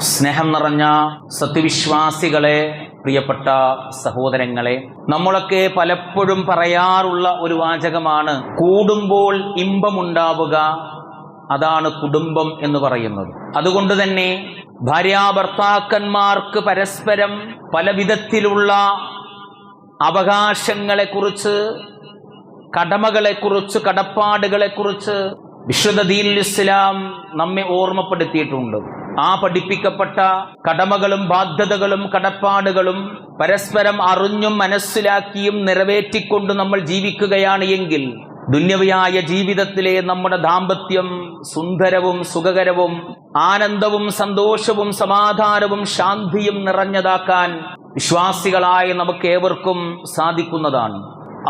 സ്നേഹം നിറഞ്ഞ സത്യവിശ്വാസികളെ പ്രിയപ്പെട്ട സഹോദരങ്ങളെ നമ്മളൊക്കെ പലപ്പോഴും പറയാറുള്ള ഒരു വാചകമാണ് കൂടുമ്പോൾ ഇമ്പമുണ്ടാവുക അതാണ് കുടുംബം എന്ന് പറയുന്നത്. അതുകൊണ്ട് തന്നെ ഭാര്യാഭർത്താക്കന്മാർക്ക് പരസ്പരം പല വിധത്തിലുള്ള അവകാശങ്ങളെക്കുറിച്ച് കടമകളെക്കുറിച്ച് കടപ്പാടുകളെക്കുറിച്ച് വിശുദ്ധ ദീൻ ഇസ്ലാം നമ്മെ ഓർമ്മപ്പെടുത്തിയിട്ടുണ്ട്. ആ പഠിപ്പിക്കപ്പെട്ട കടമകളും ബാധ്യതകളും കടപ്പാടുകളും പരസ്പരം അറിഞ്ഞും മനസ്സിലാക്കിയും നിറവേറ്റിക്കൊണ്ട് നമ്മൾ ജീവിക്കുകയാണ് എങ്കിൽ ദുന്യവയായ ജീവിതത്തിലെ നമ്മുടെ ദാമ്പത്യം സുന്ദരവും സുഖകരവും ആനന്ദവും സന്തോഷവും സമാധാനവും ശാന്തിയും നിറഞ്ഞതാക്കാൻ വിശ്വാസികളായ നമുക്ക് ഏവർക്കും സാധിക്കുന്നതാണ്.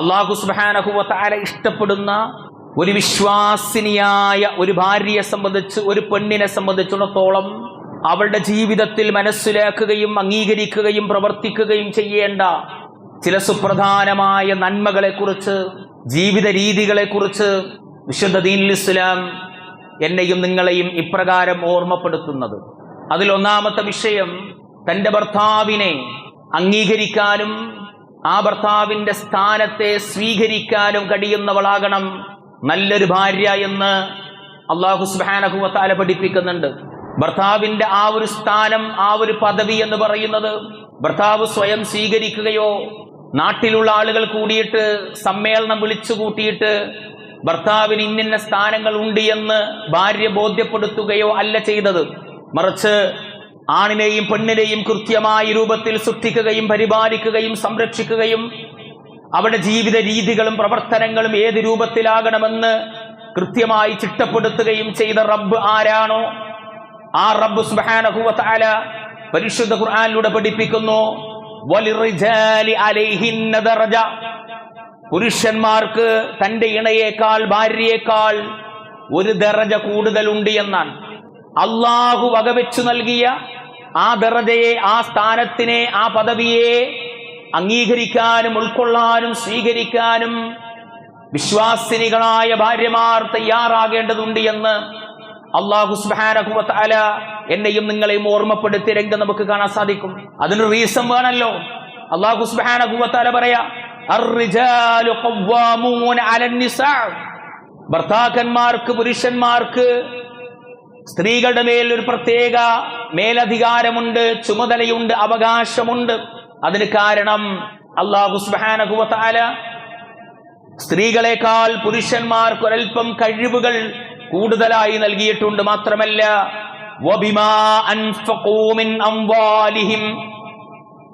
അള്ളാഹു സുബാനഹുവ താര ഇഷ്ടപ്പെടുന്ന ഒരു വിശ്വാസിനിയായ ഒരു ഭാര്യയെ സംബന്ധിച്ച് ഒരു പെണ്ണിനെ സംബന്ധിച്ചിടത്തോളം അവളുടെ ജീവിതത്തിൽ മനസ്സിലാക്കുകയും അംഗീകരിക്കുകയും പ്രവർത്തിക്കുകയും ചെയ്യേണ്ട ചില സുപ്രധാനമായ നന്മകളെക്കുറിച്ച് ജീവിത രീതികളെക്കുറിച്ച് വിശുദ്ധ ദീനുൽ ഇസ്ലാം എന്നെയും നിങ്ങളെയും ഇപ്രകാരം ഓർമ്മപ്പെടുത്തുന്നത്. അതിലൊന്നാമത്തെ വിഷയം തന്റെ ഭർത്താവിനെ അംഗീകരിക്കാനും ആ ഭർത്താവിന്റെ സ്ഥാനത്തെ സ്വീകരിക്കാനും കഴിയുന്നവളാകണം നല്ലൊരു ഭാര്യ എന്ന് അള്ളാഹു സുബാനഹുവത്താല പഠിപ്പിക്കുന്നുണ്ട്. ഭർത്താവിന്റെ ആ ഒരു സ്ഥാനം ആ ഒരു പദവി എന്ന് പറയുന്നത് ഭർത്താവ് സ്വയം സ്വീകരിക്കുകയോ നാട്ടിലുള്ള ആളുകൾ കൂടിയിട്ട് സമ്മേളനം വിളിച്ചു കൂട്ടിയിട്ട് ഭർത്താവിന് ഇന്നിന്ന സ്ഥാനങ്ങൾ ഉണ്ട് എന്ന് ഭാര്യ ബോധ്യപ്പെടുത്തുകയോ അല്ല ചെയ്തത്. മറിച്ച് ആണിനെയും പെണ്ണിനെയും കൃത്യമായ രൂപത്തിൽ സൃഷ്ടിക്കുകയും പരിപാലിക്കുകയും സംരക്ഷിക്കുകയും അവരുടെ ജീവിത രീതികളും പ്രവർത്തനങ്ങളും ഏത് രൂപത്തിലാകണമെന്ന് കൃത്യമായി ചിട്ടപ്പെടുത്തുകയും ചെയ്ത റബ്ബ് ആരാണോ? ആ റബ്ബ് സുബാനഹുവല പരിശുദ്ധ ഖുർആാനിലൂടെ പഠിപ്പിക്കുന്നു. പുരുഷന്മാർക്ക് തന്റെ ഇണയേക്കാൾ ഭാര്യയേക്കാൾ ഒരു ദറജ കൂടുതലുണ്ട് എന്നാണ്. അള്ളാഹു വകവെച്ചു നൽകിയ ആ ദറജയെ ആ സ്ഥാനത്തിനെ ആ പദവിയെ അംഗീകരിക്കാനും ഉൾക്കൊള്ളാനും സ്വീകരിക്കാനും വിശ്വാസിനികളായ ഭാര്യമാർ തയ്യാറാകേണ്ടതുണ്ട് എന്ന് അള്ളാഹു സുബാനഹുല എന്നെയും നിങ്ങളെയും ഓർമ്മപ്പെടുത്തിയ രംഗം നമുക്ക് കാണാൻ സാധിക്കും. അതിന് റീസൺ വേണമല്ലോ അള്ളാഹു സുബാനഹുല പറയാ "അർറിജാലു ഖവ്വാമൂന അലൻ ഭർത്താക്കന്മാർക്ക് പുരുഷന്മാർക്ക് സ്ത്രീകളുടെ മേൽ ഒരു പ്രത്യേക മേലധികാരമുണ്ട് ചുമതലയുണ്ട് അവകാശമുണ്ട്. അതിന് കാരണം അള്ളാഹു സുബാനഹുല സ്ത്രീകളെക്കാൾ പുരുഷന്മാർക്ക് ഒരൽപ്പം കഴിവുകൾ കൂടുതലായി നൽകിയിട്ടുണ്ട് മാത്രമല്ല.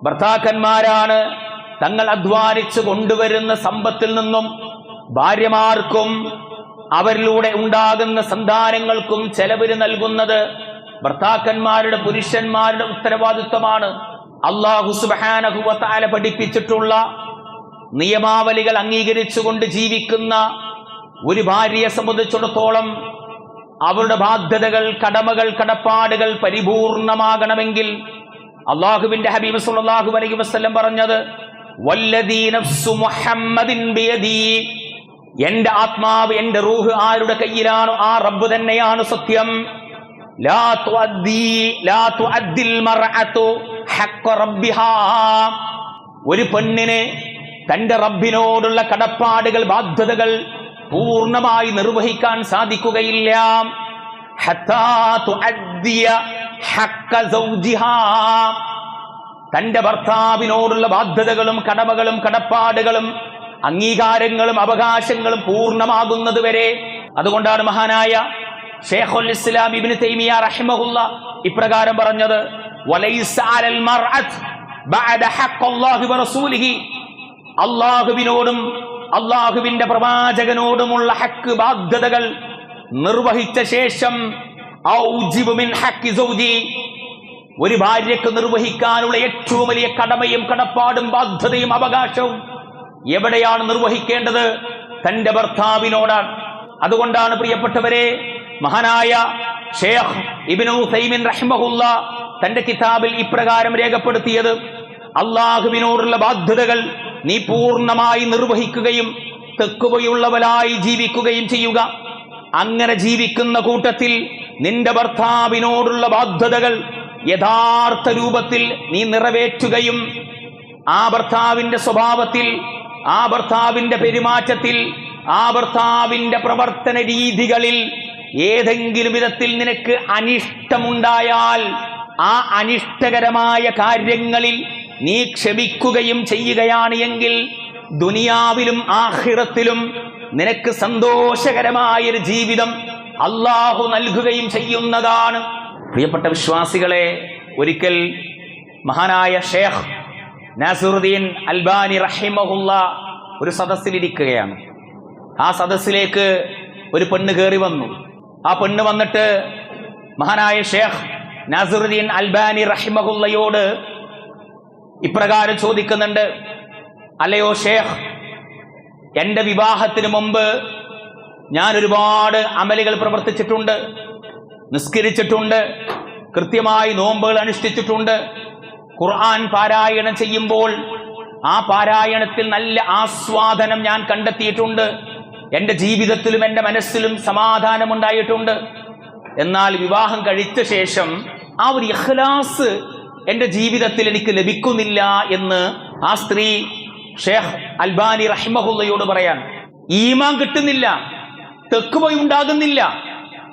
ഭർത്താക്കന്മാരാണ് തങ്ങൾ അധ്വാനിച്ചു കൊണ്ടുവരുന്ന സമ്പത്തിൽ നിന്നും ഭാര്യമാർക്കും അവരിലൂടെ ഉണ്ടാകുന്ന സന്താനങ്ങൾക്കും ചെലവിന് നൽകുന്നത് ഭർത്താക്കന്മാരുടെ പുരുഷന്മാരുടെ ഉത്തരവാദിത്വമാണ്. അള്ളാഹു സുബാനഹുവത്താല പഠിപ്പിച്ചിട്ടുള്ള നിയമാവലികൾ അംഗീകരിച്ചുകൊണ്ട് ജീവിക്കുന്ന ഒരു ഭാര്യയെ സംബന്ധിച്ചിടത്തോളം അവരുടെ ബാധ്യതകൾ കടമകൾ കടപ്പാടുകൾ പരിപൂർണമാകണമെങ്കിൽ അള്ളാഹുവിന്റെ ഹബീബ് സുല്ലാഹു അലൈഹി വസ്ലം പറഞ്ഞത് എന്റെ ആത്മാവ് എന്റെ റൂഹ് ആരുടെ കയ്യിലാണ്? ആ റബ്ബ് തന്നെയാണ് സത്യം. ലാ ലാ ഒരു പെണ്ണിനെ തന്റെ റബ്ബിനോടുള്ള കടപ്പാടുകൾ ബാധ്യതകൾ പൂർണമായി നിർവഹിക്കാൻ സാധിക്കുകയില്ല. തന്റെ ഭർത്താവിനോടുള്ള ബാധ്യതകളും കടമകളും കടപ്പാടുകളും അംഗീകാരങ്ങളും അവകാശങ്ങളും പൂർണമാകുന്നത് വരെ. അതുകൊണ്ടാണ് മഹാനായ ഷേഖുൽ ഇസ്ലാം ഇബ്നു തൈമിയ റഹിമഹുല്ല ഇപ്രകാരം പറഞ്ഞത് അള്ളാഹുവിനോടും അള്ളാഹുവിന്റെ പ്രവാചകനോടുമുള്ള ഹക്ക് ബാധ്യതകൾ നിർവഹിച്ച ശേഷം ഒരു ഭാര്യക്ക് നിർവഹിക്കാനുള്ള ഏറ്റവും വലിയ കടമയും കടപ്പാടും ബാധ്യതയും അവകാശവും എവിടെയാണ് നിർവഹിക്കേണ്ടത്? തന്റെ ഭർത്താവിനോടാണ്. അതുകൊണ്ടാണ് പ്രിയപ്പെട്ടവരെ മഹാനായ ഷേഖ് ഇബിനു സൈമിൻ റഹ്മഹുല്ല തന്റെ കിതാബിൽ ഇപ്രകാരം രേഖപ്പെടുത്തിയത് അള്ളാഹുവിനോടുള്ള ബാധ്യതകൾ നീ പൂർണമായി നിർവഹിക്കുകയും തെക്കുകയുള്ളവരായി ജീവിക്കുകയും ചെയ്യുക. അങ്ങനെ ജീവിക്കുന്ന കൂട്ടത്തിൽ നിന്റെ ഭർത്താവിനോടുള്ള ബാധ്യതകൾ യഥാർത്ഥ രൂപത്തിൽ നീ നിറവേറ്റുകയും ആ ഭർത്താവിന്റെ സ്വഭാവത്തിൽ ആ ഭർത്താവിന്റെ പെരുമാറ്റത്തിൽ ആ ഭർത്താവിന്റെ പ്രവർത്തന രീതികളിൽ ഏതെങ്കിലും വിധത്തിൽ നിനക്ക് അനിഷ്ടമുണ്ടായാൽ ആ അനിഷ്ടകരമായ കാര്യങ്ങളിൽ നീ ക്ഷമിക്കുകയും ചെയ്യുകയാണ് എങ്കിൽ ദുനിയാവിലും ആഹിറത്തിലും നിനക്ക് സന്തോഷകരമായൊരു ജീവിതം അള്ളാഹു നൽകുകയും ചെയ്യുന്നതാണ്. പ്രിയപ്പെട്ട വിശ്വാസികളെ ഒരിക്കൽ മഹാനായ ഷേഖ് നാസുറുദ്ദീൻ അൽബാനി റഹിമഹുല്ല ഒരു സദസ്സിലിരിക്കുകയാണ്. ആ സദസ്സിലേക്ക് ഒരു പെണ്ണ് കയറി വന്നു. ആ പെണ്ണ് വന്നിട്ട് മഹാനായ ഷേഖ് നാസുറുദ്ദീൻ അൽബാനി റഹിമഹുല്ലയോട് ഇപ്രകാരം ചോദിക്കുന്നുണ്ട് അല്ലയോ ഷേഖ് എന്റെ വിവാഹത്തിന് മുമ്പ് ഞാൻ ഒരുപാട് അമലുകൾ പ്രവർത്തിച്ചിട്ടുണ്ട് നിസ്കരിച്ചിട്ടുണ്ട് കൃത്യമായി നോമ്പുകൾ അനുഷ്ഠിച്ചിട്ടുണ്ട്. ഖുർആൻ പാരായണം ചെയ്യുമ്പോൾ ആ പാരായണത്തിൽ നല്ല ആസ്വാദനം ഞാൻ കണ്ടെത്തിയിട്ടുണ്ട്. എന്റെ ജീവിതത്തിലും എന്റെ മനസ്സിലും സമാധാനമുണ്ടായിട്ടുണ്ട്. എന്നാൽ വിവാഹം കഴിച്ച ശേഷം ആ ഒരു ഇഖ്ലാസ് എന്റെ ജീവിതത്തിൽ എനിക്ക് ലഭിക്കുന്നില്ല എന്ന് ആ സ്ത്രീ ഷേഖ് അൽബാനി റഹിമഹുല്ലയോട് പറയാൻ ഈമാൻ കിട്ടുന്നില്ല തെക്കുവയുണ്ടാകുന്നില്ല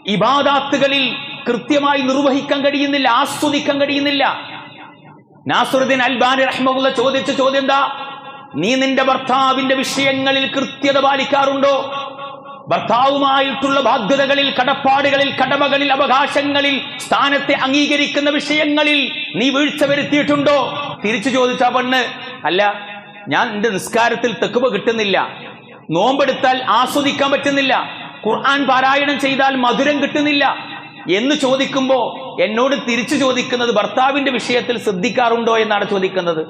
ഇബാദാത്തുകളിൽ കൃത്യമായി നിർവഹിക്കാൻ കഴിയുന്നില്ല ആസ്വദിക്കാൻ കഴിയുന്നില്ല. നാസുറുദ്ദീൻ അൽബാനി റഹ്മുള്ള ചോദിച്ച ചോദ്യം എന്താ? നീ നിന്റെ ഭർത്താവിന്റെ വിഷയങ്ങളിൽ കൃത്യത പാലിക്കാറുണ്ടോ? ഭർത്താവുമായിട്ടുള്ള ബാധ്യതകളിൽ കടപ്പാടുകളിൽ കടമകളിൽ അവകാശങ്ങളിൽ സ്ഥാനത്തെ അംഗീകരിക്കുന്ന വിഷയങ്ങളിൽ നീ വീഴ്ച വരുത്തിയിട്ടുണ്ടോ? തിരിച്ചു ചോദിച്ച പെണ്ണ് അല്ല ഞാൻ എന്റെ നിസ്കാരത്തിൽ തെക്കുവ കിട്ടുന്നില്ല. നോമ്പെടുത്താൽ ആസ്വദിക്കാൻ പറ്റുന്നില്ല. ഖുർആൻ പാരായണം ചെയ്താൽ മധുരം കിട്ടുന്നില്ല. എന്ന് ചോദിക്കുമ്പോ എന്നോട് തിരിച്ചു ചോദിക്കുന്നത് ഭർത്താവിന്റെ വിഷയത്തിൽ ശ്രദ്ധിക്കാറുണ്ടോ എന്നാണ് ചോദിക്കുന്നത്.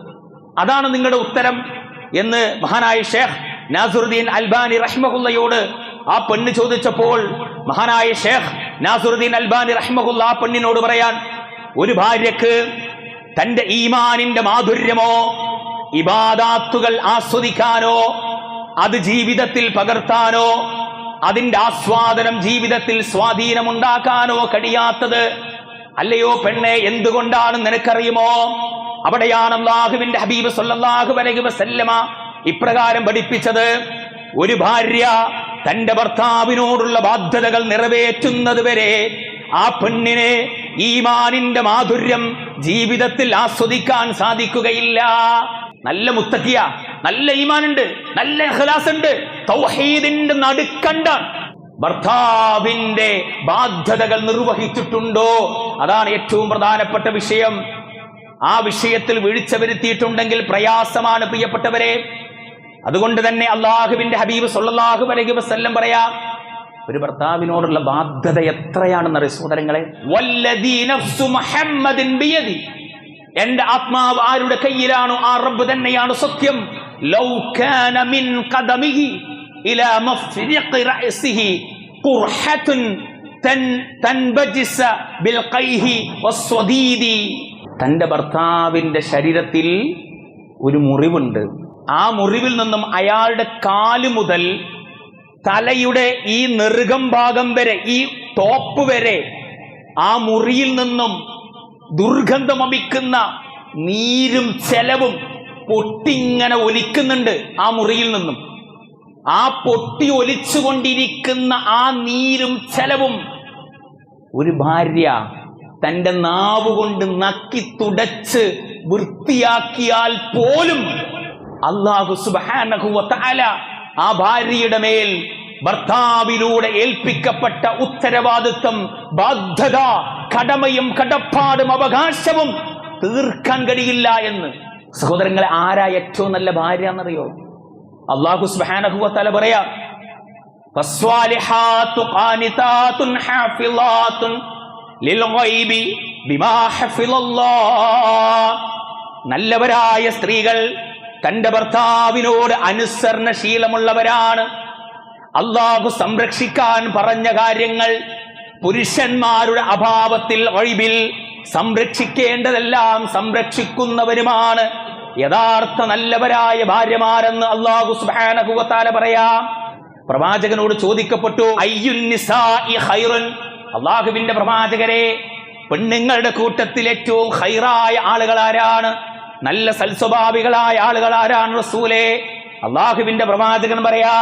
അതാണ് നിങ്ങളുടെ ഉത്തരം. എന്ന് മഹാനായ ഷേഖ് നാസുറുദ്ദീൻ അൽബാനി റഹ്മഹുല്ലയോട് ആ പെണ്ണ് ചോദിച്ചപ്പോൾ മഹാനായ ഷേഖ് നാസുറുദ്ദീൻ അൽബാനി റഹ്മഹുല്ല ആ പെണ്ണിനോട് പറയാൻ ഒരു ഭാര്യക്ക് തന്റെ ഈമാനിന്റെ മാധുര്യമോ ഇബാദാത്തുകൾ ആസ്വദിക്കാനോ അത് ജീവിതത്തിൽ പകർത്താനോ അതിന്റെ ആസ്വാദനം ജീവിതത്തിൽ സ്വാധീനമുണ്ടാക്കാനോ കഴിയാത്തത്? അല്ലയോ പെണ്ണെ എന്തുകൊണ്ടാണ് നിനക്കറിയുമോ? അവിടെയാണ് അള്ളാഹുവിന്റെ ഹബീബ് സല്ലാഹു അലൈഹി വസല്ലമ ഇപ്രകാരം പഠിപ്പിച്ചത്. ഒരു ഭാര്യ തന്റെ ഭർത്താവിനോടുള്ള ബാധ്യതകൾ നിറവേറ്റുന്നത് വരെ ആ പെണ്ണിനെ ഈമാനിന്റെ മാധുര്യം ജീവിതത്തിൽ ആസ്വദിക്കാൻ സാധിക്കുകയില്ല. നല്ല മുത്തക്കിയ നല്ല ഈമാനുണ്ട് നല്ല ഇഖ്ലാസ് ഉണ്ട് തൗഹീദിന്റെ നടുക്കണ്ട ഭർത്താവിന്റെ ബാധ്യതകൾ നിർവഹിച്ചിട്ടുണ്ടോ? അതാണ് ഏറ്റവും പ്രധാനപ്പെട്ട വിഷയം. ആ വിഷയത്തിൽ വീഴ്ച വരുത്തിയിട്ടുണ്ടെങ്കിൽ പ്രയാസമാണ് പ്രിയപ്പെട്ടവരെ. അതുകൊണ്ട് തന്നെ അള്ളാഹുവിന്റെ ഹബീബ് സൊല്ലാഹു അലൈഹി വസ്ല്ലം പറയാ ഒരു ഭർത്താവിനോടുള്ള ബാധ്യത എത്രയാണെന്നറിയ സഹോദരങ്ങളെ? എന്റെ ആത്മാവ് ആരുടെ കയ്യിലാണോ ആ റബ്ബ് തന്നെയാണ് സത്യം. തൻബജിസ ബിൽ കൈഹി വസ്വദീദി. തന്റെ ഭർത്താവിന്റെ ശരീരത്തിൽ ഒരു മുറിവുണ്ട്. ആ മുറിവിൽ നിന്നും അയാളുടെ കാൽ മുതൽ തലയുടെ ഈ നെറുകം ഭാഗം വരെ ഈ തോപ്പ് വരെ ആ മുറിയിൽ നിന്നും ദുർഗന്ധമമിക്കുന്ന നീരും ചെലവും പൊട്ടിങ്ങനെ ഒലിക്കുന്നുണ്ട് ആ മുറിയിൽ നിന്നും. ആ പൊട്ടി ഒലിച്ചുകൊണ്ടിരിക്കുന്ന ആ നീരും ചെലവും ഒരു ഭാര്യ തന്റെ നാവ് കൊണ്ട് നക്കി തുടച്ച് വൃത്തിയാക്കിയാൽ പോലും അള്ളാഹു സുബാനഹുല ആ ഭാര്യയുടെ മേൽ ഭർത്താവിലൂടെ ഏൽപ്പിക്കപ്പെട്ട ഉത്തരവാദിത്വം ബാധ്യത കടമയും കടപ്പാടും അവകാശവും തീർക്കാൻ കഴിയില്ല എന്ന്. സഹോദരങ്ങളെ ആരാ ഏറ്റവും നല്ല ഭാര്യ എന്നറിയോ? അള്ളാഹു തആല പറയാ നല്ലവരായ സ്ത്രീകൾ തന്റെ ഭർത്താവിനോട് അനുസരണശീലമുള്ളവരാണ്. അള്ളാഹു സംരക്ഷിക്കാൻ പറഞ്ഞ കാര്യങ്ങൾ പുരുഷന്മാരുടെ അഭാവത്തിൽ ഒഴിവിൽ സംരക്ഷിക്കേണ്ടതെല്ലാം സംരക്ഷിക്കുന്നവരുമാണ്. യഥാർത്ഥ നല്ലവരായ ഭാര്യമാരെന്ന് അള്ളാഹു സുബാനഹുവത്താല പറയാം. പ്രവാചകനോട് ചോദിക്കപ്പെട്ടു ഖൈറുൻ? അള്ളാഹുവിന്റെ പ്രവാചകരെ പെണ്ണുങ്ങളുടെ കൂട്ടത്തിൽ ഏറ്റവും ഹൈറായ ആളുകൾ ആരാണ്? നല്ല സൽസ്വഭാവികളായ ആളുകൾ ആരാണ് റസൂലെ? അള്ളാഹുവിന്റെ പ്രവാചകൻ പറയാ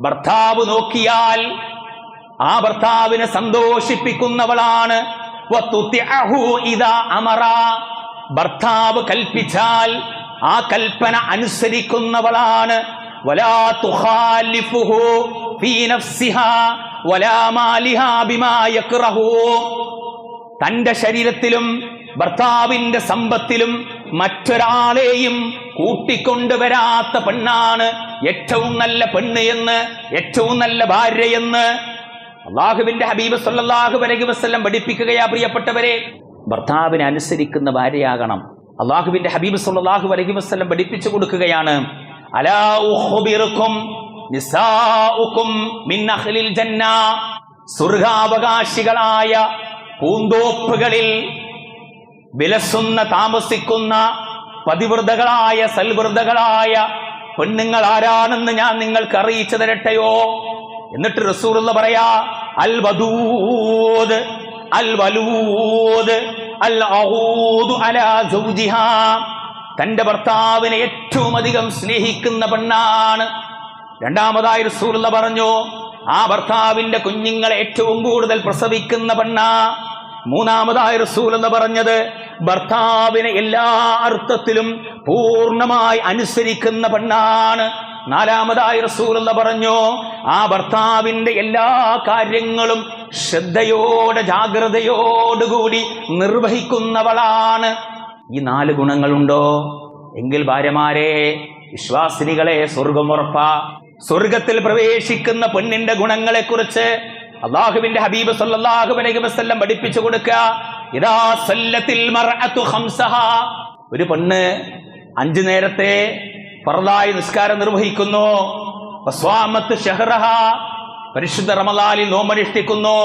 ഭർത്താവ് നോക്കിയാൽ ആ ഭർത്താവിനെ സന്തോഷിപ്പിക്കുന്നവളാണ്. ഭർത്താവ് കൽപ്പിച്ചാൽ ആ കൽപ്പന അനുസരിക്കുന്നവളാണ്. തന്റെ ശരീരത്തിലും ഭർത്താവിന്റെ സമ്പത്തിലും മറ്റൊരാളെയും കൂട്ടിക്കൊണ്ടുവരാത്ത പെണ്ണാണ് ഏറ്റവും നല്ല പെണ്ണ് എന്ന് ഏറ്റവും നല്ല ഭാര്യ എന്ന് അള്ളാഹുവിന്റെ ഹബീബ് സല്ലാഹു അലൈഹി വസല്ലം പഠിപ്പിക്കുകയാ പ്രിയപ്പെട്ടവരെ. ഭർത്താവിനെ അനുസരിക്കുന്ന ഭാര്യയാകണം. അള്ളാഹുവിന്റെ ഹബീബ് സല്ലല്ലാഹു അലൈഹി വസ്ലം പഠിപ്പിച്ചു കൊടുക്കുകയാണ് സ്വർഗാവകാശികളായ പൂന്തോപ്പുകളിൽ വിലസുന്ന താമസിക്കുന്ന പതിവൃതകളായ സൽവൃതകളായ പെണ്ണുങ്ങൾ ആരാണെന്ന് ഞാൻ നിങ്ങൾക്ക് അറിയിച്ചു തരട്ടെയോ? എന്നിട്ട് റസൂർ പറയാ അൽ വധൂത് അൽ വലൂദ്. തന്റെ ഭർത്താവിനെ ഏറ്റവും അധികം സ്നേഹിക്കുന്ന പെണ്ണാണ്. രണ്ടാമതായി റസൂലുള്ള പറഞ്ഞു ആ ഭർത്താവിന്റെ കുഞ്ഞുങ്ങളെ ഏറ്റവും കൂടുതൽ പ്രസവിക്കുന്ന പെണ്ണ. മൂന്നാമതായി റസൂൽ എന്ന് പറഞ്ഞത് ഭർത്താവിനെ എല്ലാ അർത്ഥത്തിലും പൂർണമായി അനുസരിക്കുന്ന പെണ്ണാണ്. നാലാമതായി എന്ന് പറഞ്ഞു ആ ഭർത്താവിന്റെ എല്ലാ കാര്യങ്ങളും ശ്രദ്ധയോടെ ജാഗ്രതയോടുകൂടി നിർവഹിക്കുന്നവളാണ്. ഈ നാല് ഗുണങ്ങളുണ്ടോ? എങ്കിൽ ഭാര്യമാരെ വിശ്വാസിനികളെ സ്വർഗമുറപ്പ സ്വർഗത്തിൽ പ്രവേശിക്കുന്ന പെണ്ണിന്റെ ഗുണങ്ങളെ കുറിച്ച് അള്ളാഹുവിന്റെ ഹബീബ് സല്ലല്ലാഹു അലൈഹി വസല്ലം പഠിപ്പിച്ചു കൊടുക്കുക. ഇദാ സല്ലത്തിൽ ഒരു പെണ്ണ് അഞ്ചു നേരത്തെ ഫർദായി നിസ്കാരം നിർവഹിക്കുന്നു. വസ്വാമത്ത് ഷഹ്റഹ പരിശുദ്ധ റമദാനിൽ നോമ്പനുഷ്ഠിക്കുന്നു.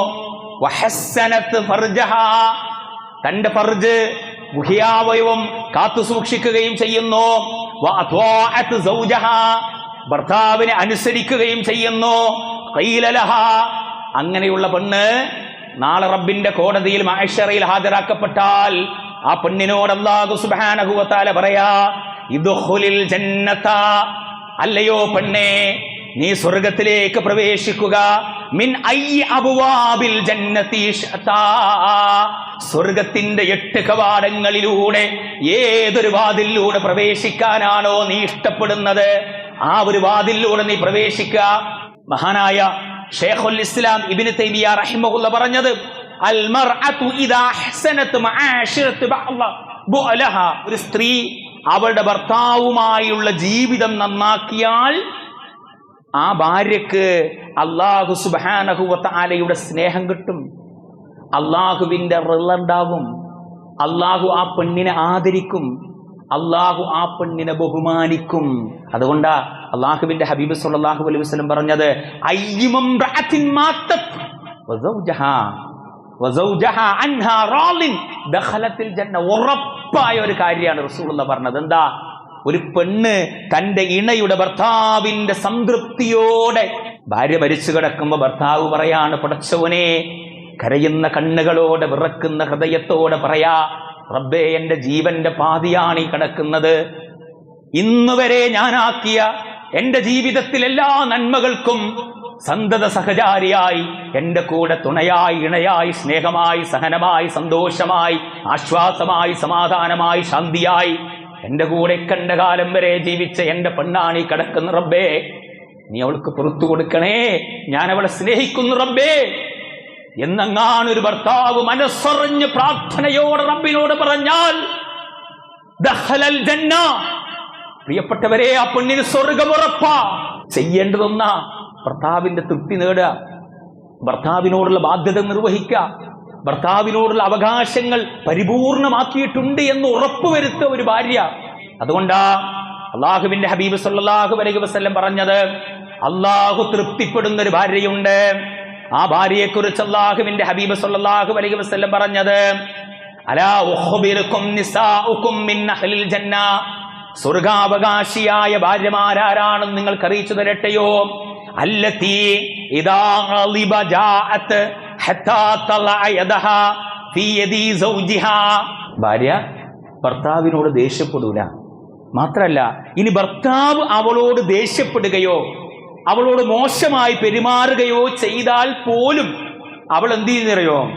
വഹസ്സനത്ത് ഫർജഹ തന്റെ ഫർജ് ഗുഹ്യാവയവം കാത്തു സൂക്ഷിക്കുകയും ചെയ്യുന്നു. ഭർത്താവിനെ അനുസരിക്കുകയും ചെയ്യുന്നു. അങ്ങനെയുള്ള പെണ്ണ് നാളെ റബ്ബിന്റെ കോടതിയിൽ മാഷറയിൽ ഹാജരാക്കപ്പെട്ടാൽ ആ പെണ്ണിനോട് അല്ലാഹു സുബ്ഹാനഹു വതആല പറയാ അല്ലയോ പെണ്ണേ നീ സ്വർഗത്തിലേക്ക് പ്രവേശിക്കുക. മിൻ ഐ അബുവാബിൽ. സ്വർഗത്തിന്റെ എട്ട് കവാടങ്ങളിലൂടെ ഏതൊരു വാതിലൂടെ പ്രവേശിക്കാനാണോ നീ ഇഷ്ടപ്പെടുന്നത്? ആ ഒരു വാതിലൂടെ നീ പ്രവേശിക്കുക മഹാനായ ഷേഖുൽ ഇസ്ലാം ഇബിന് തൈമിയ റഹിമഹുല്ല പറഞ്ഞത് ഒരു സ്ത്രീ അവളുടെ ഭർത്താവുമായുള്ള ജീവിതം നന്നാക്കിയാൽ ആ ഭാര്യക്ക് അള്ളാഹു സുബാനഹുവത്ത സ്നേഹം കിട്ടും. അള്ളാഹുവിന്റെ ഉണ്ടാകും അള്ളാഹു ആ പെണ്ണിനെ ആദരിക്കും. അള്ളാഹു ആ പെണ്ണിനെ ബഹുമാനിക്കും. അതുകൊണ്ടാ അള്ളാഹുവിന്റെ ഹബീബ് സല്ലല്ലാഹു അലൈഹി വസല്ലം പറഞ്ഞത് ഉറപ്പായ ഒരു കാര്യമാണ് റസൂലുള്ള പറഞ്ഞത്. എന്താ? ഒരു പെണ്ണ് തന്റെ ഇണയുടെ ഭർത്താവിന്റെ സംതൃപ്തിയോടെ ഭാര്യ മരിച്ചു കിടക്കുമ്പോ ഭർത്താവ് പറയാണ് പടച്ചവനെ കരയുന്ന കണ്ണുകളോടെ വിറക്കുന്ന ഹൃദയത്തോടെ പറയാ റബ്ബേ എന്റെ ജീവന്റെ പാതിയാണ് ഈ കിടക്കുന്നത്. ഇന്നുവരെ ഞാനാക്കിയ എന്റെ ജീവിതത്തിൽ എല്ലാ നന്മകൾക്കും സന്തത സഹചാരിയായി എന്റെ കൂടെ തുണയായി ഇണയായി സ്നേഹമായി സഹനമായി സന്തോഷമായി ആശ്വാസമായി സമാധാനമായി ശാന്തിയായി എന്റെ കൂടെ കണ്ട കാലം വരെ ജീവിച്ച എന്റെ പെണ്ണാണി കിടക്കുന്ന റബ്ബേ നീ അവൾക്ക് പുറത്തു കൊടുക്കണേ ഞാൻ അവളെ സ്നേഹിക്കുന്നു റബ്ബേ എന്നങ്ങാനൊരു ഭർത്താവ് മനസ്സറിഞ്ഞ് പ്രാർത്ഥനയോടെ റബ്ബിനോട് പറഞ്ഞാൽ ദഹലൽ പ്രിയപ്പെട്ടവരെ ആ പെണ്ണിന് സ്വർഗമുറപ്പാ ചെയ്യേണ്ടതൊന്നാ ഭർത്താവിന്റെ തൃപ്തി നേടുക ഭർത്താവിനോടുള്ള ബാധ്യത നിർവഹിക്കുക ഭർത്താവിനോടുള്ള അവകാശങ്ങൾ പരിപൂർണമാക്കിയിട്ടുണ്ട് എന്ന് ഉറപ്പുവരുത്തുക ഒരു ഭാര്യ. അതുകൊണ്ടാ അള്ളാഹുവിന്റെ ഹബീബ് സല്ലാഹു അലൈഹി വസല്ലം പറഞ്ഞത് അള്ളാഹു തൃപ്തിപ്പെടുന്ന ഒരു ഭാര്യയുണ്ട്. ആ ഭാര്യയെക്കുറിച്ച് അള്ളാഹുവിന്റെ ഹബീബ് സല്ലാഹു അലൈഹി വസല്ലം പറഞ്ഞത് സ്വർഗാവകാശിയായ ഭാര്യമാരാരാണെന്ന് നിങ്ങൾക്ക് അറിയിച്ചു തരട്ടെയോ? ഇദാ ഹത്താ ഫീ യദി സൗജിഹാ. ഭാര്യ ഭർത്താവിനോട് ദേഷ്യപ്പെടൂല. മാത്രല്ല ഇനി ഭർത്താവ് അവളോട് ദേഷ്യപ്പെടുകയോ അവളോട് മോശമായി പെരുമാറുകയോ ചെയ്താൽ പോലും അവൾ എന്ത് ചെയ്യുന്നറിയോ?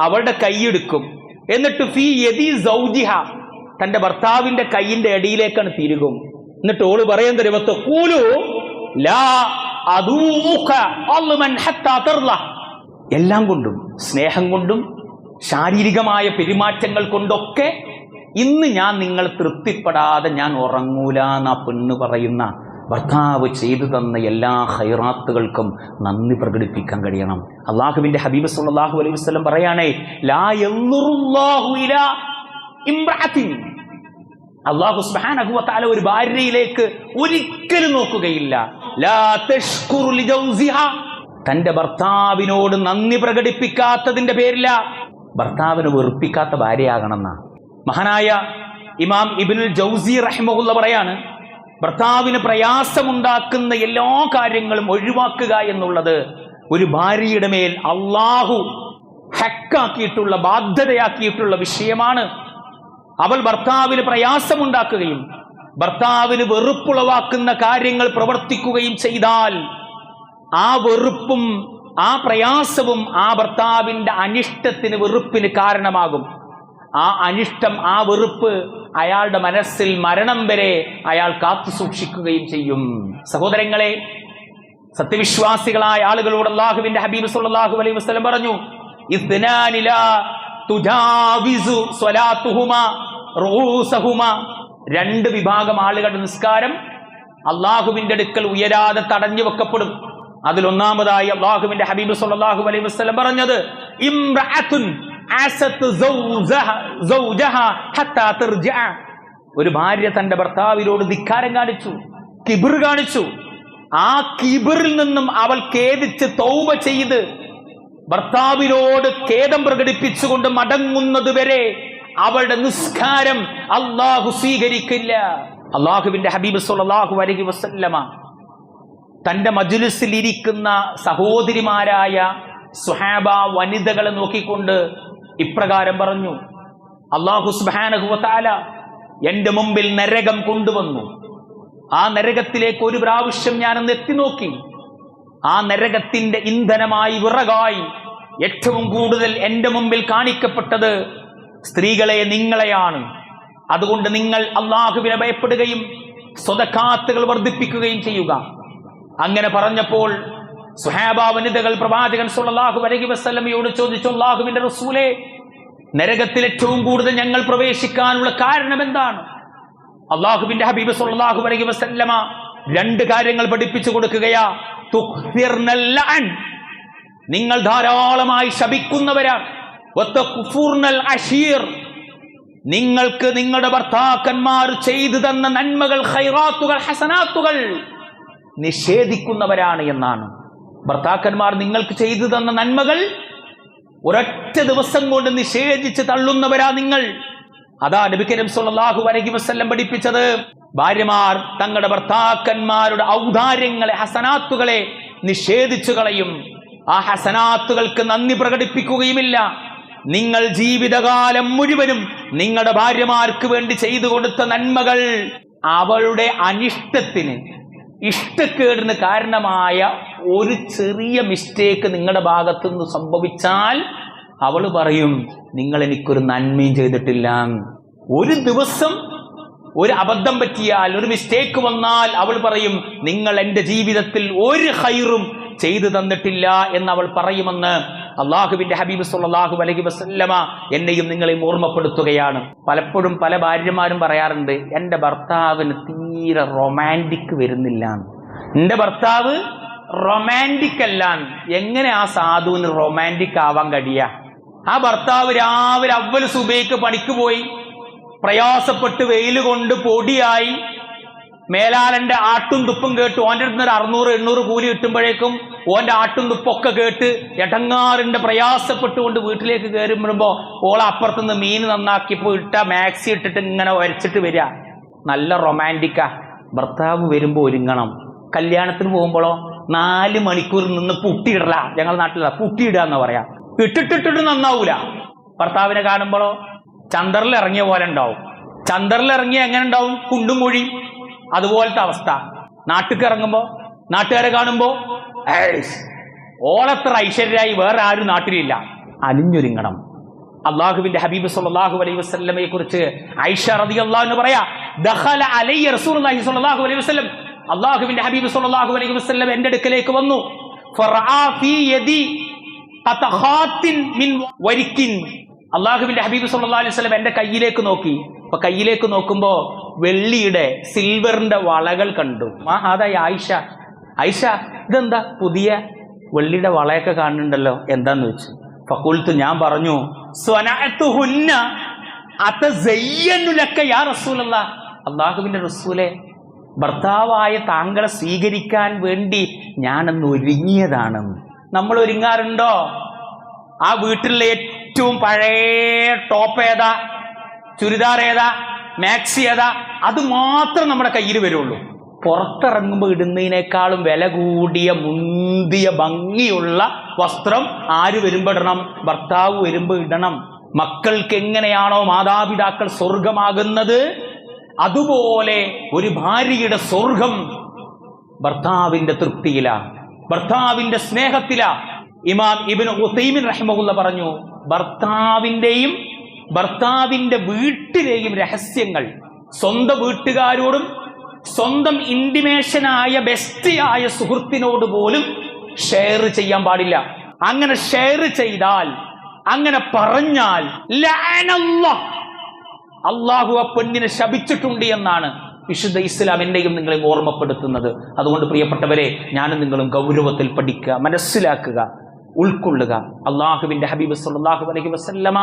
അവളുടെ കൈയെടുക്കും. എന്നിട്ട് ഫീ യതി സൗജിഹ തന്റെ ഭർത്താവിന്റെ കൈയിന്റെ അടിയിലേക്കാണ് തിരുകും. എന്നിട്ട് ഓൾ പറയാൻ തരുമത്ത് കൂലു ലാ. എല്ലാം കൊണ്ടും സ്നേഹം കൊണ്ടും ശാരീരികമായ പെരുമാറ്റങ്ങൾ കൊണ്ടൊക്കെ ഇന്ന് ഞാൻ നിങ്ങൾ തൃപ്തിപ്പെടാതെ ഞാൻ ഉറങ്ങൂല എന്ന പെണ്ണ് പറയുന്ന ഭർത്താവ് ചെയ്തു തന്ന എല്ലാ ഹൈറാത്തുകൾക്കും നന്ദി പ്രകടിപ്പിക്കാൻ കഴിയണം. അള്ളാഹുവിന്റെ ഹബീബ് സല്ലല്ലാഹു അലൈഹി വസ്ലം പറയാണേ ലാ അള്ളാഹു തആല ഒരു ഭാര്യയിലേക്ക് ഒരിക്കലും നോക്കുകയില്ല. തന്റെ ഭർത്താവിനോട് നന്ദി പ്രകടിപ്പിക്കാത്തതിന്റെ പേരില ഭർത്താവിന് വെറുപ്പിക്കാത്ത ഭാര്യയാകണമെന്ന. മഹാനായ ഇമാം ഇബ്നുൽ ജൗസി റഹ്മുള്ള പറയാണ് ഭർത്താവിന് പ്രയാസമുണ്ടാക്കുന്ന എല്ലാ കാര്യങ്ങളും ഒഴിവാക്കുക എന്നുള്ളത് ഒരു ഭാര്യയുടെ മേൽ അള്ളാഹു ഹക്കാക്കിയിട്ടുള്ള ബാധ്യതയാക്കിയിട്ടുള്ള വിഷയമാണ് അവൾ ഭർത്താവിന് പ്രയാസമുണ്ടാക്കുകയും ഭർത്താവിന് വെറുപ്പുളവാക്കുന്ന കാര്യങ്ങൾ പ്രവർത്തിക്കുകയും ചെയ്താൽ ആ വെറുപ്പും ആ പ്രയാസവും ആ ഭർത്താവിന്റെ അനിഷ്ടത്തിന് വെറുപ്പിന് കാരണമാകും. ആ അനിഷ്ടം ആ വെറുപ്പ് അയാളുടെ മനസ്സിൽ മരണം വരെ അയാൾ കാത്തു സൂക്ഷിക്കുകയും ചെയ്യും. സഹോദരങ്ങളെ സത്യവിശ്വാസികളായ ആളുകളോട് അള്ളാഹുവിന്റെ ഹബീബ് സുല്ലാഹു അലൈഹി വസല്ലം പറഞ്ഞു രണ്ട് വിഭാഗം ആളുകളുടെ നിസ്കാരം അള്ളാഹുവിന്റെ അടുക്കൽ ഉയരാതെ തടഞ്ഞു വെക്കപ്പെടും. അതിലൊന്നാമതായി അള്ളാഹുവിന്റെ ഹബീബ് സല്ലല്ലാഹു അലൈഹി വസ്ലം പറഞ്ഞത്. ഒരു ഭാര്യ തന്റെ ഭർത്താവിനോട് ധിക്കാരം കാണിച്ചു കിബിർ കാണിച്ചു. ആ കിബിറിൽ നിന്നും അവൾ ഖേദിച്ച് തൗബ ചെയ്ത് ഭർത്താവിനോട് ഖേദം പ്രകടിപ്പിച്ചുകൊണ്ട് മടങ്ങുന്നത് വരെ അവളുടെ നിസ്കാരം അള്ളാഹു സ്വീകരിക്കില്ല. അള്ളാഹുവിന്റെ ഹബീബ് സുല്ലാഹു അലൈഹി വസല്ലമ തന്റെ മജുലിസിൽ ഇരിക്കുന്ന സഹോദരിമാരായ സുഹാബ വനിതകളെ നോക്കിക്കൊണ്ട് ഇപ്രകാരം പറഞ്ഞു അള്ളാഹു സുബാനഹുവത്താല എന്റെ മുമ്പിൽ നരകം കൊണ്ടുവന്നു. ആ നരകത്തിലേക്ക് ഒരു പ്രാവശ്യം ഞാനെന്ന് എത്തി നോക്കി. ആ നരകത്തിന്റെ ഇന്ധനമായി വിറകായി ഏറ്റവും കൂടുതൽ എന്റെ മുമ്പിൽ കാണിക്കപ്പെട്ടത് സ്ത്രീകളെ നിങ്ങളെയാണ്. അതുകൊണ്ട് നിങ്ങൾ അള്ളാഹുവിനെ ഭയപ്പെടുകയും സ്വതക്കാത്തുകൾ വർദ്ധിപ്പിക്കുകയും ചെയ്യുക. അങ്ങനെ പറഞ്ഞപ്പോൾ സുഹേബ വനിതകൾ പ്രവാചകൻ സുല്ലാഹു അലൈഹി വസ്ലമയോട് ചോദിച്ചു അള്ളാഹുവിന്റെ റസൂലെ നരകത്തിൽ ഏറ്റവും കൂടുതൽ ഞങ്ങൾ പ്രവേശിക്കാനുള്ള കാരണം എന്താണ്? അള്ളാഹുവിന്റെ ഹബീബ് സുല്ലാഹു അലൈഹി വസല്ലമ രണ്ട് കാര്യങ്ങൾ പഠിപ്പിച്ചു കൊടുക്കുകയാ. നിങ്ങൾ ധാരാളമായി ശപിക്കുന്നവരാണ്. നിങ്ങൾക്ക് നിങ്ങളുടെ ഭർത്താക്കന്മാർ ചെയ്തു തന്ന നന്മകൾ ഹൈറാത്തുകൾ ഹസനാത്തുകൾ നിഷേധിക്കുന്നവരാണ് എന്നാണ്. ഭർത്താക്കന്മാർ നിങ്ങൾക്ക് ചെയ്തു തന്ന നന്മകൾ ഒരൊറ്റ ദിവസം കൊണ്ട് നിഷേധിച്ച് തള്ളുന്നവരാ നിങ്ങൾ. അതാ നബിക്കനും സുല്ലാഹു വരകി വസ്ല്ലം പഠിപ്പിച്ചത്. ഭാര്യമാർ തങ്ങളുടെ ഭർത്താക്കന്മാരുടെ ഔദാര്യങ്ങളെ ഹസനാത്തുകളെ നിഷേധിച്ചു കളയും. ആ ഹസനാത്തുകൾക്ക് നന്ദി പ്രകടിപ്പിക്കുകയുമില്ല. നിങ്ങൾ ജീവിതകാലം മുഴുവനും നിങ്ങളുടെ ഭാര്യമാർക്ക് വേണ്ടി ചെയ്തു കൊടുത്ത നന്മകൾ അവളുടെ അനിഷ്ടത്തിന് ഇഷ്ടക്കേടിന് കാരണമായ ഒരു ചെറിയ മിസ്റ്റേക്ക് നിങ്ങളുടെ ഭാഗത്തുനിന്ന് സംഭവിച്ചാൽ അവൾ പറയും നിങ്ങൾ എനിക്കൊരു നന്മയും ചെയ്തിട്ടില്ല. ഒരു ദിവസം ഒരു അബദ്ധം പറ്റിയാൽ ഒരു മിസ്റ്റേക്ക് വന്നാൽ അവൾ പറയും നിങ്ങൾ എന്റെ ജീവിതത്തിൽ ഒരു ഹൈറും ചെയ്തു തന്നിട്ടില്ല എന്ന് അവൾ പറയുമെന്ന് അള്ളാഹുവിന്റെ ഹബീബ് സുല്ലാഹു അലഹി വസല്ലമ എന്നെയും നിങ്ങളെയും ഓർമ്മപ്പെടുത്തുകയാണ്. പലപ്പോഴും പല ഭാര്യമാരും പറയാറുണ്ട് എന്റെ ഭർത്താവിന് തീരെ റൊമാന്റിക് വരുന്നില്ല. എന്റെ ഭർത്താവ് റൊമാന്റിക് അല്ല എങ്ങനെ ആ സാധുവിന് റൊമാന്റിക് ആവാൻ കഴിയുക ആ ഭർത്താവ് രാവിലെ അവൽ സുബൈക്ക് പണിക്ക് പോയി. പ്രയാസപ്പെട്ട് വെയിൽ കൊണ്ട് പൊടിയായി. മേലാലന്റെ ആട്ടും തുപ്പും കേട്ട് ഓന്റെ അടുത്ത് ഒരു അറുന്നൂറ് എണ്ണൂറ് കൂലി കിട്ടുമ്പോഴേക്കും ഓന്റെ ആട്ടും തുപ്പൊക്കെ കേട്ട് എടങ്ങാറിന്റെ പ്രയാസപ്പെട്ടുകൊണ്ട് വീട്ടിലേക്ക് കയറി വരുമ്പോ ഓളെ അപ്പുറത്തുനിന്ന് മീൻ നന്നാക്കിയപ്പോ ഇട്ട മാക്സി ഇട്ടിട്ട് ഇങ്ങനെ വരച്ചിട്ട് വരിക. നല്ല റൊമാന്റിക്കാ. ഭർത്താവ് വരുമ്പോൾ ഒരുങ്ങണം. കല്യാണത്തിന് പോകുമ്പോഴോ നാല് മണിക്കൂർ നിന്ന് പുട്ടിയിടല. ഞങ്ങളുടെ നാട്ടിലാണ് പുട്ടിയിടുക എന്ന് പറയാ. ഇട്ടിട്ടിട്ടിട്ട് നന്നാവൂല. ഭർത്താവിനെ കാണുമ്പോഴോ ചന്ദ്രനിൽ ഇറങ്ങിയ പോലെ ഉണ്ടാവും. ചന്ദ്രനിൽ ഇറങ്ങിയ എങ്ങനെ ഉണ്ടാവും? കുണ്ടും കുഴിയും. അതുപോലത്തെ അവസ്ഥ. നാട്ടിൽ ഇറങ്ങുമ്പോൾ നാട്ടുകാരെ കാണുമ്പോൾ ഓളത്ര ഐശ്വര്യരായി വേറെ ആരും നാട്ടിലില്ല. അലിഞ്ഞൊരുങ്ങണം. അള്ളാഹുവിന്റെ ഹബീബ് സല്ലല്ലാഹു അലൈഹി വസ്ലമയെ കുറിച്ച് ഐഷ റളിയല്ലാഹു എന്ന് പറയാ അലൈഹി വസല്ലം. അള്ളാഹുവിന്റെ ഹബീബ് സല്ലല്ലാഹു അലൈഹി വസ്ലം എന്റെ അടുക്കലേക്ക് വന്നു. മിൻ ഹബീബ് സല്ലല്ലാഹു അലൈഹി വസല്ലം എന്റെ കയ്യിലേക്ക് നോക്കി. അപ്പൊ കയ്യിലേക്ക് നോക്കുമ്പോ വെള്ളിയുടെ സിൽവറിന്റെ വളകൾ കണ്ടു. ആ അതായി ആയിഷ. ആയിഷ ഇതെന്താ? പുതിയ വെള്ളിയുടെ വളയൊക്കെ കാണുന്നുണ്ടല്ലോ. എന്താന്ന് വെച്ചു? ഫക്കുൽത്ത് ഞാൻ പറഞ്ഞു അള്ളാഹുബിന്റെ റസൂലെ ഭർത്താവായ താങ്കളെ സ്വീകരിക്കാൻ വേണ്ടി ഞാനന്ന് ഒരുങ്ങിയതാണ് നമ്മൾ ഒരുങ്ങാറുണ്ടോ ആ വീട്ടിലെ ഏറ്റവും പഴയ ടോപ്പ് ഏതാ? ചുരിദാർ ഏതാ? മാക്സി ഏതാ? അത് മാത്രം നമ്മുടെ കയ്യിൽ വരുള്ളൂ. പുറത്തിറങ്ങുമ്പോൾ ഇടുന്നതിനേക്കാളും വില കൂടിയ മുന്തിയ ഭംഗിയുള്ള വസ്ത്രം ആര് വരുമ്പോൾ ഇടണം? ഭർത്താവ് വരുമ്പോൾ ഇടണം. മക്കൾക്ക് എങ്ങനെയാണോ മാതാപിതാക്കൾ സ്വർഗമാകുന്നത് അതുപോലെ ഒരു ഭാര്യയുടെ സ്വർഗം ഭർത്താവിന്റെ തൃപ്തിയില ഭർത്താവിന്റെ സ്നേഹത്തില. ഇമാം ഇബിൻ ഉസൈമിൻ റഹ്മുള്ള പറഞ്ഞു ഭർത്താവിന്റെയും ഭർത്താവിന്റെ വീട്ടിലെയും രഹസ്യങ്ങൾ സ്വന്തം വീട്ടുകാരോടും സ്വന്തം ഇന്റിമേഷനായ ബെസ്റ്റിയായ സുഹൃത്തിനോട് പോലും ഷെയർ ചെയ്യാൻ പാടില്ല. അങ്ങനെ ഷെയർ ചെയ്താൽ അങ്ങനെ പറഞ്ഞാൽ അള്ളാഹു ആ പെണ്ണിനെ ശപിച്ചിട്ടുണ്ട് എന്നാണ്. വിശുദ്ധ ഇസ്ലാം എന്നെയും നിങ്ങളെ ഓർമ്മപ്പെടുത്തുന്നത്. അതുകൊണ്ട് പ്രിയപ്പെട്ടവരെ ഞാനും നിങ്ങളും ഗൗരവത്തിൽ പഠിക്കുക മനസ്സിലാക്കുക ഉൾക്കൊള്ളുക. അള്ളാഹുവിന്റെ ഹബീബ് സല്ലല്ലാഹു അലഹി വസല്ലമ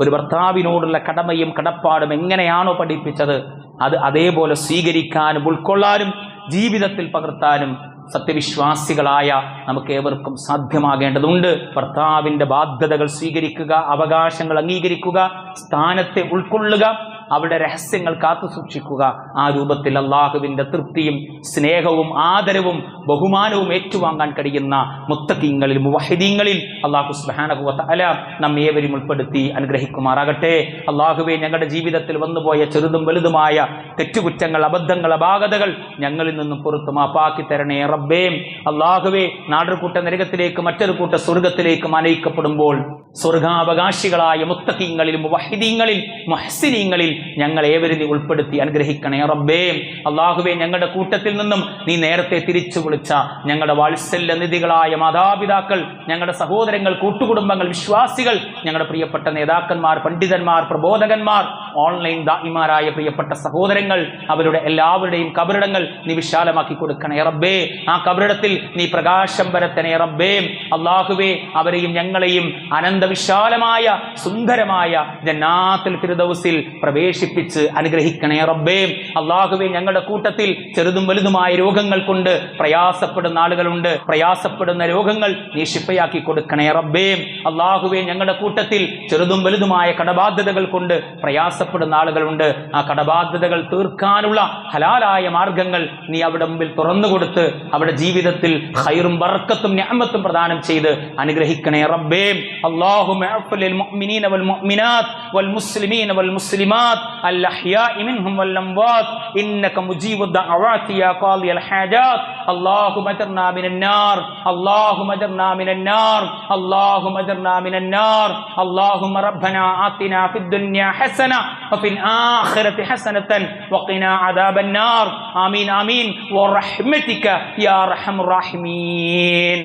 ഒരു ഭർത്താവിനോടുള്ള കടമയും കടപ്പാടും എങ്ങനെയാണോ പഠിപ്പിച്ചത് അത് അതേപോലെ സ്വീകരിക്കാനും ഉൾക്കൊള്ളാനും ജീവിതത്തിൽ പകർത്താനും സത്യവിശ്വാസികളായ നമുക്ക് ഏവർക്കും സാധ്യമാകേണ്ടതുണ്ട്. ഭർത്താവിന്റെ ബാധ്യതകൾ സ്വീകരിക്കുക അവകാശങ്ങൾ അംഗീകരിക്കുക സ്ഥാനത്തെ ഉൾക്കൊള്ളുക അവരുടെ രഹസ്യങ്ങൾ കാത്തു സൂക്ഷിക്കുക. ആ രൂപത്തിൽ അള്ളാഹുവിന്റെ തൃപ്തിയും സ്നേഹവും ആദരവും ബഹുമാനവും ഏറ്റുവാങ്ങാൻ കഴിയുന്ന മുത്തക്കിങ്ങളിൽ മുവഹിദീങ്ങളിൽ അള്ളാഹു സുബാനഹുവ അല നമ്മേവരും ഉൾപ്പെടുത്തി അനുഗ്രഹിക്കുമാറാകട്ടെ. അള്ളാഹുവെ ഞങ്ങളുടെ ജീവിതത്തിൽ വന്നുപോയ ചെറുതും വലുതുമായ തെറ്റുകുറ്റങ്ങൾ അബദ്ധങ്ങൾ അപാകതകൾ ഞങ്ങളിൽ നിന്നും പുറത്തു മാപ്പാക്കി തരണേ റബ്ബേം. അള്ളാഹുവെ നാടൊരുക്കൂട്ട നരകത്തിലേക്ക് മറ്റൊരു കൂട്ട സ്വർഗത്തിലേക്കും അനയിക്കപ്പെടുമ്പോൾ സ്വർഗാവകാശികളായ മുത്തക്കിങ്ങളിൽ മുവഹിദീങ്ങളിൽ മഹസിനീങ്ങളിൽ ഞങ്ങൾ ഏവരും നീ ഉൾപ്പെടുത്തി അനുഗ്രഹിക്കണേ റബ്ബേ. അള്ളാഹുവെ ഞങ്ങളുടെ കൂട്ടത്തിൽ നിന്നും നീ നേരത്തെ തിരിച്ചു വിളിച്ച ഞങ്ങളുടെ വാത്സല്യ നിധികളായ മാതാപിതാക്കൾ ഞങ്ങളുടെ സഹോദരങ്ങൾ കൂട്ടുകുടുംബങ്ങൾ വിശ്വാസികൾ ഞങ്ങളുടെ പ്രിയപ്പെട്ട നേതാക്കന്മാർ പണ്ഡിതന്മാർ പ്രബോധകന്മാർ ഓൺലൈൻ ദാഹിമാരായ പ്രിയപ്പെട്ട സഹോദരങ്ങൾ അവരുടെ എല്ലാവരുടെയും കബറിടങ്ങൾ നീ വിശാലമാക്കി കൊടുക്കണേ റബ്ബേ. ആ കബറിടത്തിൽ നീ പ്രകാശം വരത്തനേ റബ്ബേ. അള്ളാഹുവേ അവരെയും ഞങ്ങളെയും അനന്തവിശാലമായ സുന്ദരമായ ജന്നാത്തിൽ ഫിർദൗസിൽ പ്രവേശിപ്പിച്ച് അനുഗ്രഹിക്കണേ റബ്ബേ അള്ളാഹുവേ ഞങ്ങളുടെ കൂട്ടത്തിൽ ചെറുതും വലുതുമായ രോഗങ്ങൾ കൊണ്ട് പ്രയാസപ്പെടുന്ന ആളുകളുണ്ട് പ്രയാസപ്പെടുന്ന രോഗങ്ങൾ നീ ശിപ്പയാക്കി കൊടുക്കണേ റബ്ബേ അള്ളാഹുവേ ഞങ്ങളുടെ കൂട്ടത്തിൽ ചെറുതും വലുതുമായ കടബാധ്യതകൾ കൊണ്ട് പ്രയാസപ്പെടുന്ന ആളുകളുണ്ട് ആ കടബാധ്യതകൾ തീർക്കാനുള്ള ഹലാലായ മാർഗങ്ങൾ നീ അവിടെ മുമ്പിൽ തുറന്നു കൊടുത്ത് അവിടെ ജീവിതത്തിൽ ഹൈറും ബർക്കത്തും ഞാമത്തും പ്രദാനം ചെയ്ത് അനുഗ്രഹിക്കണേ റബ്ബേ اللهم اغفر للمؤمنين والمؤمنات والمسلمين والمسلمات الأحياء منهم والأموات. إنك مجيب الدعوات يا قاضي الحاجات. اللهم اجرنا من النار. اللهم اجرنا من النار. اللهم اجرنا من النار. اللهم ربنا آتنا في الدنيا حسنة وفي الآخرة حسنة وقنا عذاب النار. آمين آمين. ورحمتك يا أرحم الراحمين.